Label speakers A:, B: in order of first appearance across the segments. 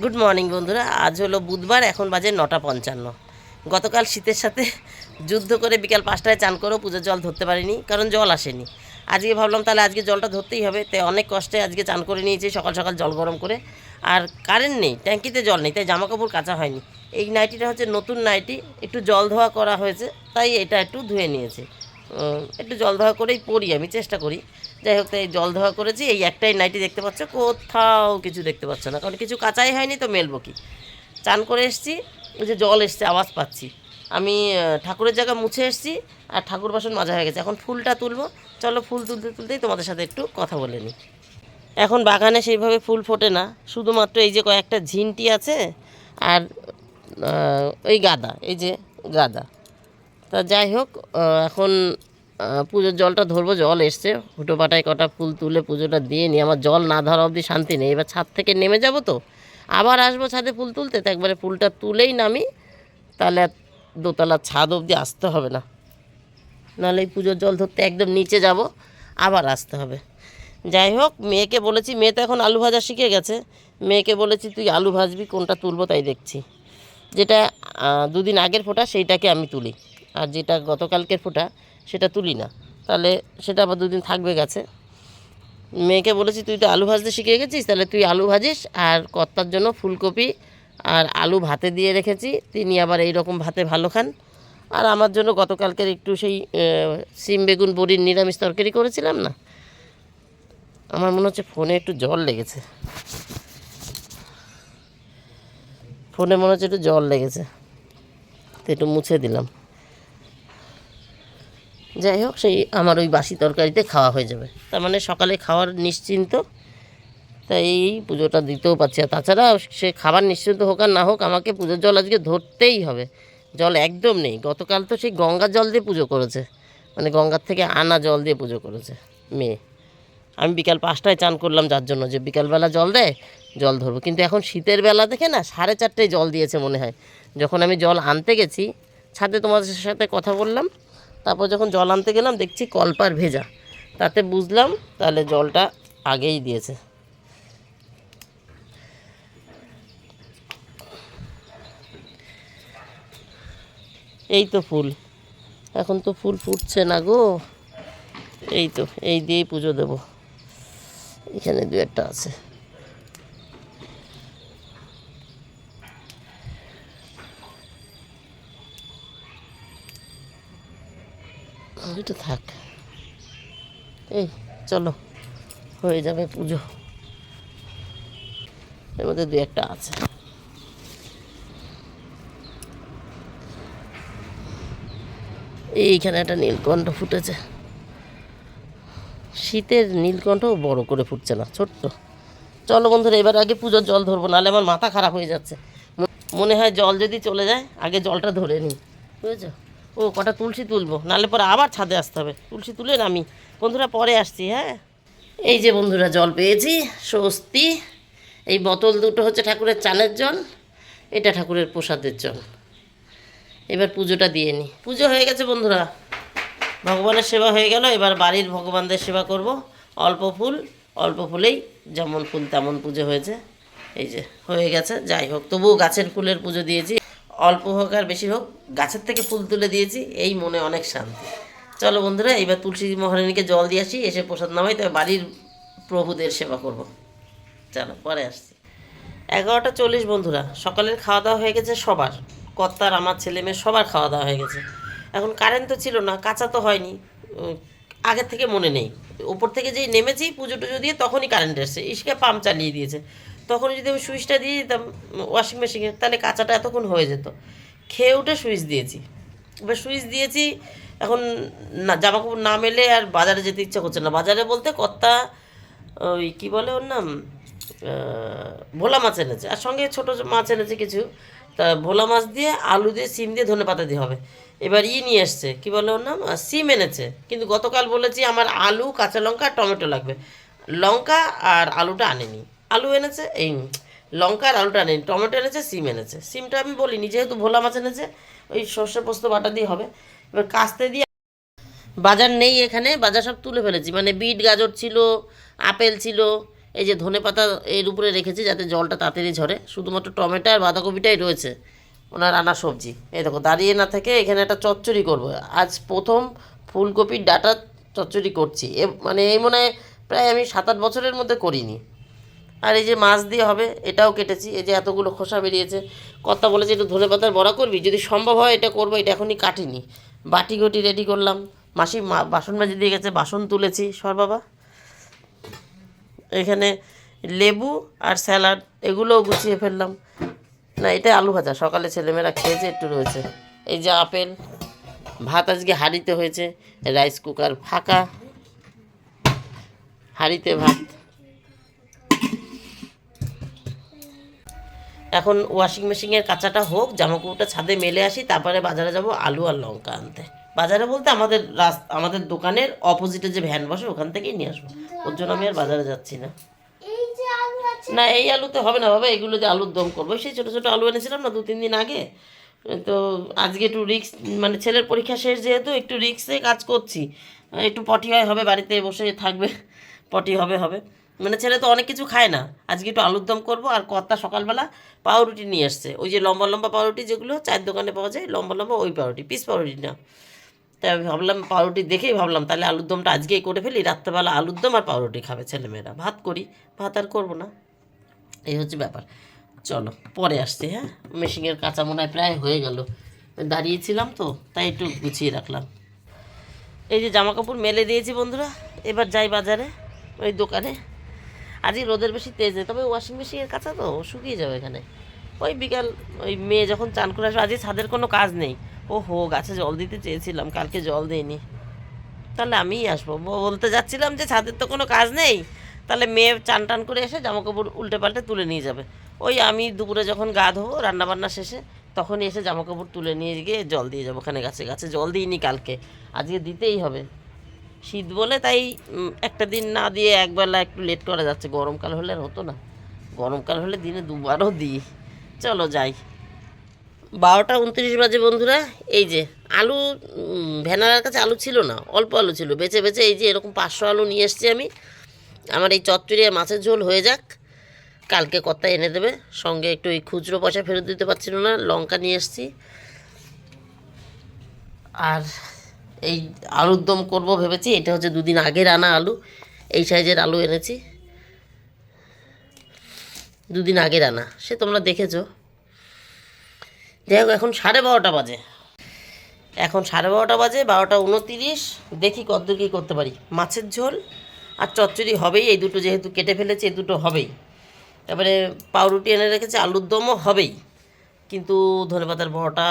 A: Good morning বন্ধুরা। আজ হলো বুধবার, এখন বাজে নটা পঞ্চান্ন। গতকাল শীতের সাথে যুদ্ধ করে বিকাল পাঁচটায় চান করেও পুজোর জল ধরতে পারিনি, কারণ জল আসেনি। আজকে ভাবলাম তাহলে আজকে জলটা ধরতেই হবে, তাই অনেক কষ্টে আজকে চান করে নিয়েছি, সকাল সকাল জল গরম করে। আর কারেন্ট নেই, ট্যাঙ্কিতে জল নেই, তাই জামা কাপড় কাচা হয়নি। এই নাইটিটা হচ্ছে নতুন নাইটি একটু জল ধোয়া করা হয়েছে, তাই এটা একটু ধুয়ে নিয়েছে। একটু জল ধোয়া করেই পরি আমি, চেষ্টা করি। যাই হোক, তাই জল ধোয়া করেছি। এই একটাই নাইটি দেখতে পাচ্ছ, কোথাও কিছু দেখতে পাচ্ছ না। কারণ কিছু কাঁচাই হয়নি তো মেলবো কি? চান করে এসছি ওই যে জল এসছে, আওয়াজ পাচ্ছি। আমি ঠাকুরের জায়গা মুছে এসছি, আর ঠাকুর বাসন মাজা হয়ে গেছে। এখন ফুলটা তুলবো। চলো ফুল তুলতে তুলতেই তোমাদের সাথে একটু কথা বলে নিই। এখন বাগানে সেইভাবে ফুল ফোটে না। শুধুমাত্র এই যে কয়েকটা ঝিনটি আছে, আর ওই গাদা, এই যে গাদা। তা যাই হোক এখন পুজোর জলটা ধরবো, জল এসছে। হুটো পাটায় কটা ফুল তুলে পুজোটা দিয়ে নিই। আমার জল না ধরা অবধি শান্তি নেই। এবার ছাদ থেকে নেমে যাব তো? আবার আসব ছাদে ফুল তুলতে? তো একবারে ফুলটা তুলেই নামি, তাহলে আর দোতলার ছাদ অবধি আসতে হবে না। নাহলে পুজোর জল ধরতে একদম নিচে যাব, আবার আসতে হবে। যাই হোক, মেয়েকে বলেছি, মেয়ে তো এখন আলু ভাজা শিখে গেছে। মেয়েকে বলেছি, তুই আলু ভাজবি, কোনটা তুলবো তাই দেখছি। যেটা দুদিন আগের ফোঁটা, সেইটাকে আমি তুলি। আর যেটা গতকালকের ফোঁটা সেটা তুলি না। তাহলে সেটা আবার দুদিন থাকবে গেছে। মেয়েকে বলেছি, তুই তো আলু ভাজতে শিখে গেছিস, তাহলে তুই আলু ভাজিস আর কর্তার জন্য ফুলকপি আর আলু ভাতে দিয়ে রেখেছি। তিনি আবার এই রকম ভাতে ভালো খান। আর আমার জন্য গতকালকের একটু সেই সিম বেগুন বড়ির নিরামিষ তরকারি করেছিলাম না? আমার মনে হচ্ছে ফোনে একটু জল লেগেছে। ফোনে মনে হচ্ছে একটু জল লেগেছে। তো একটু মুছে দিলাম। যাই হোক, সেই আমার ওই বাসি তরকারিতে খাওয়া হয়ে যাবে। তার মানে সকালে খাওয়ার নিশ্চিন্ত, তাই এই পুজোটা দিতেও পারছি আর তাছাড়া সে খাবার নিশ্চিন্ত হোক আর না হোক, আমাকে পুজোর জল আজকে ধরতেই হবে। জল একদম নেই। গতকাল তো সেই গঙ্গার জল দিয়ে পুজো করেছে। মানে গঙ্গার থেকে আনা জল দিয়ে পুজো করেছে মেয়ে। আমি বিকাল পাঁচটায় চান করলাম যার জন্য যে বিকালবেলা জল দেয়, জল ধরবো। কিন্তু এখন শীতের বেলা দেখে না সাড়ে চারটায় জল দিয়েছে মনে হয়। যখন আমি জল আনতে গেছি, ছাদে তোমাদের সাথে কথা বললাম তারপর যখন জল আনতে গেলাম, দেখছি কলপার ভেজা। তাতে বুঝলাম তাহলে জলটা আগেই দিয়েছে। এই তো ফুল। এখন তো ফুল ফুটছে না গো। এই তো, এই দিয়েই পুজো দেবো। এখানে দু একটা আছে। ওইটা থাক। এই, চলো, হয়ে যাবে পুজো। এর মধ্যে দু একটা আছে। এইখানে একটা নীলকণ্ঠ ফুটেছে। শীতের নীলকণ্ঠ বড় করে ফুটছে না, ছোট্ট। চলো বন্ধুরা, এবার আগে পুজোর জল ধরবো, নাহলে আমার মাথা খারাপ হয়ে যাচ্ছে। মনে হয় জল যদি চলে যায়, আগে জলটা ধরে নিই। বুঝেছ? ও, কটা তুলসী তুলবো। নাহলে পরে আবার ছাদে আসতে হবে। তুলসী তুলে নামি। বন্ধুরা, পরে আসছি হ্যাঁ? এই যে বন্ধুরা, জল পেয়েছি, স্বস্তি। এই বোতল দুটো হচ্ছে ঠাকুরের চানের জল, এটা ঠাকুরের প্রসাদের জল। এবার পুজোটা দিয়ে নিই পুজো হয়ে গেছে, বন্ধুরা। ভগবানের সেবা হয়ে গেল, এবার বাড়ির ভগবানদের সেবা করব। অল্প ফুল, অল্প ফুলেই যেমন ফুল তেমন পুজো হয়েছে। এই যে, হয়ে গেছে। যাই হোক, তবুও গাছের ফুলের পুজো দিয়েছি। অল্প হোক আর বেশি হোক, গাছের থেকে ফুল তুলে দিয়েছি, এই মনে অনেক শান্তি। চলো বন্ধুরা, এবার তুলসী মহারানীকে জল দিয়ে আসি, এসে প্রসাদ নামাই, তবে বাড়ির প্রভুদের সেবা করব। চলো, পরে আসছি। এগারোটা চল্লিশ বন্ধুরা, সকালের খাওয়া দাওয়া হয়ে গেছে সবার। কর্তার, আমার ছেলে মেয়ে সবার খাওয়া দাওয়া হয়ে গেছে। এখন কারেন্ট তো ছিল না, কাঁচা তো হয়নি আগের থেকে মনে নেই। ওপর থেকে যেই নেমেছি পুজো টুজো দিয়ে তখনই কারেন্ট এসছে, ইসকে পাম্প চালিয়ে দিয়েছে। তখন যদি আমি সুইচটা দিয়ে দিতাম ওয়াশিং মেশিনে তাহলে কাঁচাটা এতক্ষণ হয়ে যেত। খেয়ে উঠে সুইচ দিয়েছি। এবার সুইচ দিয়েছি, এখন না জামা কাপড় না মেলে আর বাজারে যেতে ইচ্ছা করছে না। বাজারে বলতে কর্তা, ওই কী বলে ওর নাম? ভোলা মাছ এনেছে। আর সঙ্গে ছোট মাছ এনেছে কিছু। তা ভোলা মাছ দিয়ে আলু দিয়ে, সিম দিয়ে ধনে পাতা দিয়ে হবে। এবার ই নিয়ে এসছে। কী বলে ওর নাম? সিম এনেছে। কিন্তু গতকাল বলেছি আমার আলু, কাঁচা লঙ্কা আর টমেটো লাগবে। লঙ্কা আর আলুটা আনেনি। আলু এনেছে, এই লঙ্কার আলুটা নেই, টমেটো এনেছে, সিম এনেছে। সিমটা আমি বলিনি, যেহেতু ভোলা মাছ এনেছে, ওই সর্ষে পোস্ত বাটা দিয়ে হবে। এবার কাস্তে দিয়ে বাজার নেই এখানে, বাজার সব তুলে ফেলেছি। মানে বিট, গাজর ছিল, আপেল ছিল, এই যে ধনে পাতা এর উপরে রেখেছি যাতে জলটা তাড়াতাড়ি ঝরে। শুধুমাত্র টমেটো আর বাঁধাকপিটাই রয়েছে, ওনার রান্না সবজি। এই দেখো, দাঁড়িয়ে না থেকে এখানে একটা চচ্চড়ি করব। আজ প্রথম ফুলকপির ডাটা চচ্চড়ি করছি। এ মানে এই মনে হয় প্রায় আমি সাত আট বছরের মধ্যে করিনি। আর এই যে মাছ দিয়ে হবে, এটাও কেটেছি। এই যে এতগুলো খোসা বেরিয়েছে। কথা বলেছে একটু ধনে পাতার বড়া করবি? যদি সম্ভব হয় এটা করব, এটা এখনই কাটিনি। বাটি গটি রেডি করলাম। মাসি বাসন মাজি দিয়ে গেছে, বাসন তুলেছি। সর বাবা। এখানে লেবু আর স্যালাড, এগুলোও গুছিয়ে ফেললাম। না, এটা আলু ভাজা। সকালে ছেলেমেয়েরা খেয়েছে, একটু রয়েছে। এই যে আপেল। ভাত আজকে হাঁড়িতে হয়েছে। রাইস কুকার ফাঁকা। হাঁড়িতে ভাত। এখন ওয়াশিং মেশিনের কাঁচাটা হোক জামাকাপড়টা ছাদে মেলে আসি তারপরে বাজারে যাব আলু আর লঙ্কা আনতে। বাজারে বলতে আমাদের রাস্তা আমাদের দোকানের অপোজিটে যে ভ্যান বসে ওখান থেকেই নিয়ে আসব। ওর জন্য আমি আর বাজারে যাচ্ছি না।
B: এই আলু আছে।
A: না এই আলুতে হবে না বাবা এগুলো যে আলুর দম করব সেই ছোটো ছোটো আলু এনেছিলাম না দু তিন দিন আগে। তো আজকে একটু রিক্স মানে ছেলের পরীক্ষা শেষ যেহেতু একটু রিক্সে কাজ করছি। একটু পটি হয় হবে বাড়িতে বসে থাকবে পটি হবে হবে। মানে ছেলে তো অনেক কিছু খায় না। আজকে একটু আলুর দম করব আর কর্তা সকালবেলা পাউরুটি নিয়ে এসছে ওই যে লম্বা লম্বা পাউরুটি যেগুলো চায়ের দোকানে পাওয়া যায়, লম্বা লম্বা ওই পাউরুটি, পিস পাউরুটি না। তাই আমি ভাবলাম পাউরুটি দেখেই ভাবলাম, তাহলে আলুর দমটা আজকেই করে ফেলি, রাত্রেবেলা আলুর দম আর পাউরুটি খাবে ছেলেমেয়েরা। ভাত করি, ভাত আর করব না। এই হচ্ছে ব্যাপার। চলো, পরে আসছি হ্যাঁ? মেশিনের কাঁচা মনে প্রায় হয়ে গেল। দাঁড়িয়েছিলাম তো, তাই একটু গুছিয়ে রাখলাম। এই যে জামা কাপড় মেলে দিয়েছি বন্ধুরা, এবার যাই বাজারে, ওই দোকানে। আজকে রোদের বেশি তেজ নেই, তবে ওয়াশিং মেশিনের কাঁচা তো, শুকিয়ে যাবে এখানে। ওই বিকাল, ওই মেয়ে যখন চান করে আসবে আজকে ছাদের কোনো কাজ নেই। ও হো গাছে জল দিতে চেয়েছিলাম, কালকে জল দেয়নি তাহলে আমিই আসব। বলতে যাচ্ছিলাম যে ছাদের তো কোনো কাজ নেই, তাহলে মেয়ে চান টান করে এসে জামা কাপড় উল্টে পাল্টে তুলে নিয়ে যাবে। ওই আমি দুপুরে যখন গা ধোবো, রান্নাবান্না শেষে, তখনই এসে জামা কাপড় তুলে নিয়ে গিয়ে জল দিয়ে যাব ওখানে গাছে। গাছে জল দিইনি কালকে, আজকে দিতেই হবে। শীত বলে তাই একটা দিন না দিয়ে একবেলা একটু লেট করা যাচ্ছে। গরমকাল হলে আর হতো না। গরমকাল হলে দিনে দুবারও দিই। চলো যাই। বারোটা উনত্রিশ বাজে বন্ধুরা এই যে আলু উম, ভ্যানালার কাছে আলু ছিল না অল্প আলু ছিল। বেছে বেছে এই যে এরকম পাঁচশো আলু নিয়ে এসেছি আমি। আমার এই চচ্চড়ি মাছের ঝোল হয়ে যাক। কালকে কর্তা এনে দেবে। সঙ্গে একটু এই খুচরো পয়সা ফেরত দিতে পারছিল না লঙ্কা নিয়ে এসেছি। আর এই আলুর দম করব ভেবেছি। এটা হচ্ছে দুদিন আগের আনা আলু। এই সাইজের আলু এনেছি। দুদিন আগের আনা সে তোমরা দেখেছ। যাই হোক এখন সাড়ে বারোটা বাজে। এখন সাড়ে বারোটা বাজে, বারোটা উনতিরিশ। দেখি কতদূর কী করতে পারি। মাছের ঝোল আর চচ্চড়ি হবেই। এই দুটো যেহেতু কেটে ফেলেছে, এই দুটো হবেই। তারপরে পাউরুটি এনে রেখেছে, আলুর দমও হবেই। কিন্তু ধনেপাতার বড়টা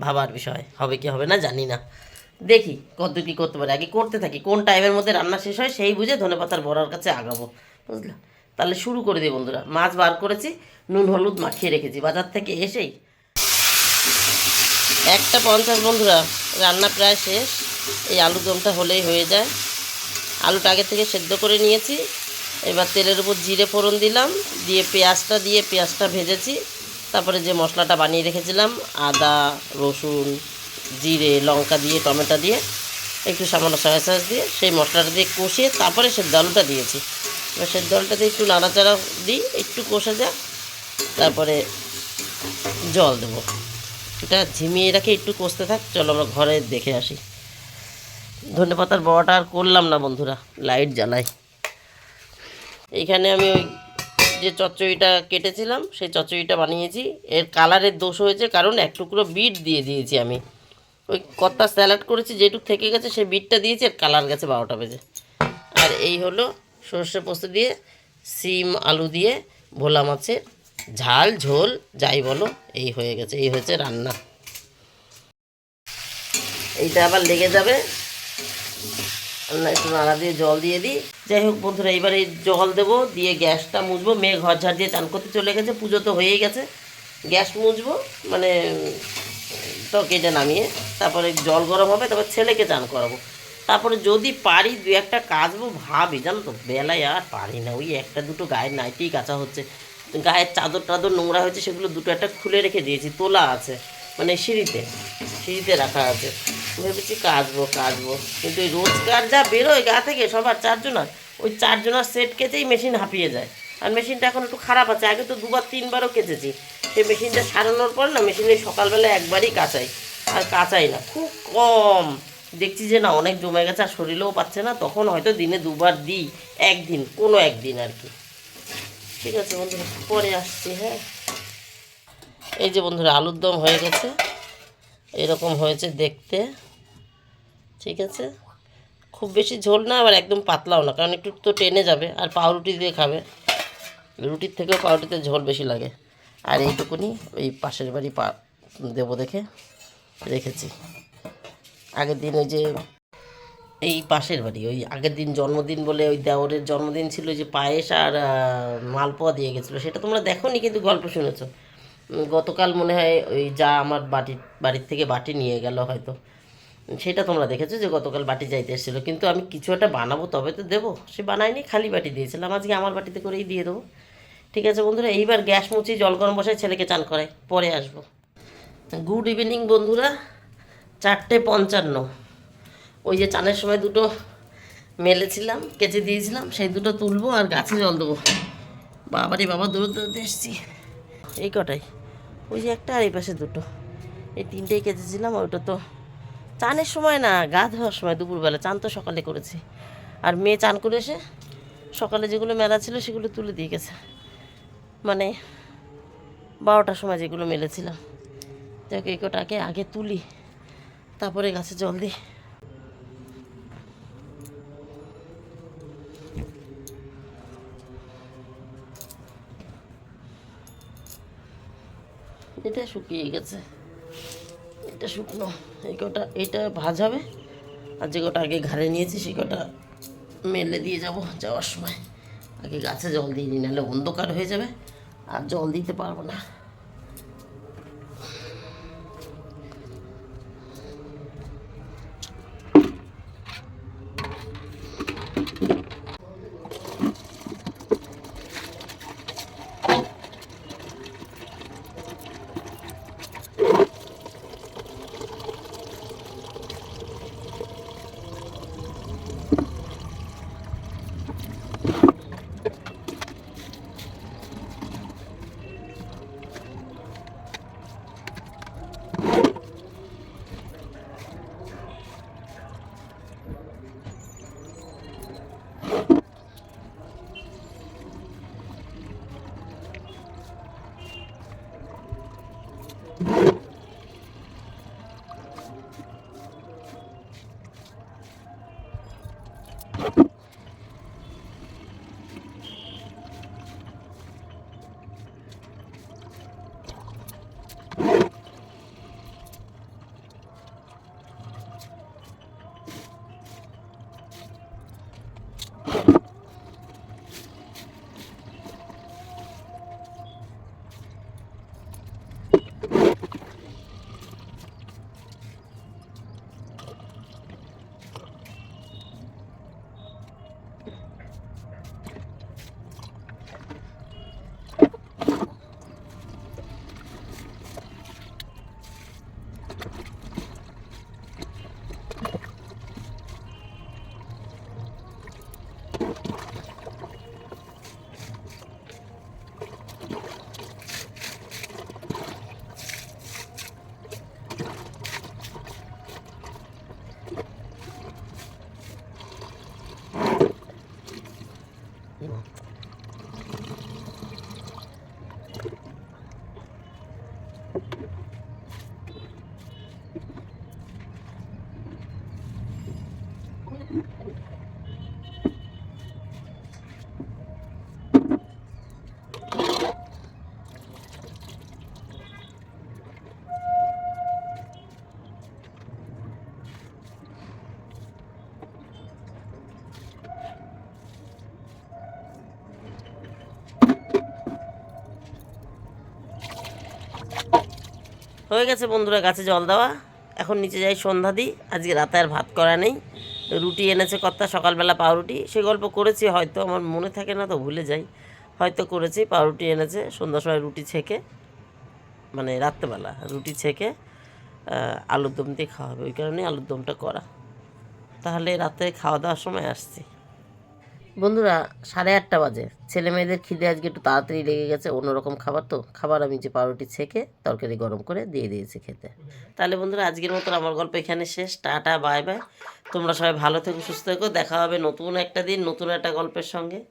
A: ভাবার বিষয়। হবে কি হবে না জানি না। দেখি কতদূর কী করতে পারি। আগে করতে থাকি, কোন টাইমের মধ্যে রান্না শেষ হয় সেই বুঝে ধনেপাতার বড়ার কাছে আগাবো, বুঝলে? তাহলে শুরু করে দিই বন্ধুরা, মাছ বার করেছি, নুন, হলুদ মাখিয়ে রেখেছি, বাজার থেকে এসেই। একটা পঞ্চাশ বন্ধুরা, রান্না প্রায় শেষ, এই আলু দমটা হলেই হয়ে যায়। আলুটা আগে থেকে সেদ্ধ করে নিয়েছি, এবার তেলের উপর জিরে ফোড়ন দিলাম, দিয়ে পেঁয়াজটা দিয়ে পেঁয়াজটা ভেজেছি, তারপরে যে মশলাটা বানিয়ে রেখেছিলাম, আদা, রসুন জিরে, লঙ্কা দিয়ে, টমেটো দিয়ে, একটু সামান্য সয়া সস দিয়ে, সেই মশলাটা দিয়ে কষিয়ে তারপরে সেদ্ধ আলুটা দিয়েছি। এবার সেদ্ধ আলুটা দিয়ে একটু নাড়াচাড়া দিই, একটু কষে যাক, তারপরে জল দেবো। এটা ঝিমিয়ে রাখে একটু কষতে থাক, চলো আমরা ঘরে দেখে আসি। ধনে পাতার বড়াটা আর করলাম না বন্ধুরা, লাইট জ্বালাই। এইখানে আমি ওই যে চচ্চড়িটা কেটেছিলাম, সেই চচ্চড়িটা বানিয়েছি। এর কালারের দোষ হয়েছে, কারণ এক টুকরো বিট দিয়ে দিয়েছি আমি। ওই কত্তা স্যালাড করেছি, যেটুক থেকে গেছে, সেই বিটটা দিয়েছি আর কালার গেছে বারোটা বেজে। আর এই হলো সর্ষে পোস্ত দিয়ে, সিম, আলু দিয়ে, ভোলা মাছের ঝাল, ঝোল, যাই বলো, এই হয়ে গেছে, এই হয়েছে রান্না। এইটা আবার লেগে যাবে। একটু নাড়া দিয়ে জল দিয়ে দিই। যাই হোক বন্ধুরা, এবার এই জল দেবো, দিয়ে গ্যাসটা মুছবো। মেয়ে ঘর ঝাড় দিয়ে চান করতে চলে গেছে, পুজো তো হয়েই গেছে। গ্যাস মুছবো মানে তো কেটে নামিয়ে তারপরে জল গরম হবে, তারপর ছেলেকে চান করাবো। তারপরে যদি পারি দু একটা কাচবো ভাবি, জানো তো, বেলায় আর পারি না। ওই একটা দুটো গায়ের নাইটেই কাঁচা হচ্ছে, গায়ের চাদর টাদর নোংরা হয়েছে, সেগুলো দুটো একটা খুলে রেখে দিয়েছি, তোলা আছে মানে সিঁড়িতে সিঁড়িতে রাখা আছে। ভেবেছি কাচবো কাচবো, কিন্তু এই রোজগার যা বেরোয় গা থেকে, সবার চারজনার, ওই চারজনার সেট কেচেই মেশিন হাঁপিয়ে যায়। আর মেশিনটা এখন একটু খারাপ আছে। আগে তো দুবার, তিনবারও কেচেছি। সেই মেশিনটা সারানোর পর না, মেশিনে সকালবেলা একবারই কাচাই। আর কাচাই না, খুব কম। দেখছি যে না, অনেক জমে গেছে আর শরীরেও পাচ্ছে না, তখন হয়তো দিনে দুবার দিই, একদিন, কোনো একদিন আর কি। ঠিক আছে বন্ধুরা, পরে আসছি হ্যাঁ। এই যে বন্ধুরা, আলুর দম হয়ে গেছে। এরকম হয়েছে দেখতে। ঠিক আছে। খুব বেশি ঝোল না, আবার একদম পাতলাও না, কারণ একটু তো টেনে যাবে, আর পাউরুটি দিয়ে খাবে। রুটির থেকেও পাউরুটিতে ঝোল বেশি লাগে। আর এইটুকুনি ওই পাশের বাড়ি পা দেবো দেখে রেখেছি। আগের দিন ওই যে এই পাশের বাড়ি, ওই আগের দিন জন্মদিন বলে ওই দেওরের জন্মদিন ছিল যে পায়েস আর মালপোয়া দিয়ে গেছিল। সেটা তোমরা দেখোনি কিন্তু গল্প শুনেছো। গতকাল মনে হয় ওই যা আমার বাটি বাড়ির থেকে বাটি নিয়ে গেল হয়তো। সেটা তোমরা দেখেছ যে গতকাল বাটি যাইতে এসেছিল। কিন্তু আমি কিছু একটা বানাবো, তবে তো দেবো। সে বানায়নি, খালি বাটি দিয়েছিলাম। আজকে আমার বাটিতে করেই দিয়ে দেবো। ঠিক আছে বন্ধুরা, এইবার গ্যাস মুছি, জল গরম বসায় ছেলেকে চান করাই, পরে আসব। গুড ইভিনিং বন্ধুরা, চারটে পঞ্চান্ন। ওই যে চানের সময় দুটো মেলেছিলাম, কেচে দিয়েছিলাম, সেই দুটো তুলবো আর গাছে জল দেবো। বাবারে বাবা দূর দূরতে এসছি। এই কটাই। ওই যে একটা আর এই পাশে দুটো। এই তিনটেই কেচেছিলাম ওইটা তো চানের সময় না, গা ধোয়ার সময়, দুপুরবেলা। চান তো সকালে করেছি। আর মেয়ে চান করে এসে সকালে যেগুলো মেলা ছিল, সেগুলো তুলে দিয়ে গেছে। মানে বারোটার সময় যেগুলো মেলেছিলাম। যাক, এই কটাকে আগে তুলি, তারপরে গাছে জল দিই। এটা শুকিয়ে গেছে। এটা শুকনো। এই কটা, এটা ভাজাবে আর যে কটা আগে ঘাড়ে নিয়েছি, সে কটা মেলে দিয়ে যাব যাওয়ার সময়। আগে গাছে জল দিয়ে নিই নাহলে অন্ধকার হয়ে যাবে। আর জল দিতে পারব না। হয়ে গেছে বন্ধুরা গাছে জল দেওয়া। এখন নিচে যাই সন্ধ্যা দিই আজকে রাতে আর ভাত করা নেই। রুটি এনেছে কর্তা, সকালবেলা পাউরুটি। সে গল্প করেছি, হয়তো আমার মনে থাকে না, তো ভুলে যাই। হয়তো করেছি, পাউরুটি এনেছে। সন্ধ্যার সময় রুটি ছেঁকে মানে রাত্রেবেলা রুটি ছেঁকে আলুর দম দিয়ে খাওয়া হবে। ওই কারণে আলুর দমটা করা। তাহলে রাতে খাওয়া দাওয়ার সময় আসছি। বন্ধুরা, সাড়ে আটটা বাজে। ছেলে মেয়েদের খিদে আজকে একটু তাড়াতাড়ি লেগে গেছে, অন্যরকম খাবার তো। খাবার আমি যে পাউরুটি ছেঁকে তরকারি গরম করে দিয়ে দিয়েছি খেতে। তাহলে বন্ধুরা, আজকের মতন আমার গল্প এখানে শেষ। Tata, bye bye. তোমরা সবাই ভালো থেকো, সুস্থ থেকো। দেখা হবে নতুন একটা দিন, নতুন একটা গল্পের সঙ্গে।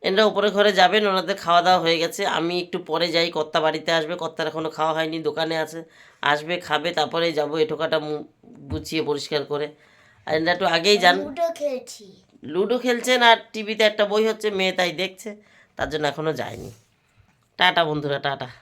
A: এনরা উপরে ঘরে যাবেন, ওনাদের খাওয়া দাওয়া হয়ে গেছে। আমি একটু পরে যাই, কর্তা বাড়িতে আসবে। কর্তার এখনও খাওয়া হয়নি, দোকানে আছে। আসবে, খাবে, তারপরে যাব এটোকাটা মু- গুছিয়ে পরিষ্কার করে। আর এনরা একটু আগেই যান।
B: খেলছি
A: লুডো খেলছেন আর টিভিতে একটা বই হচ্ছে, মেয়ে তাই দেখছে, তার জন্য এখনও যায়নি। টাটা বন্ধুরা, টাটা।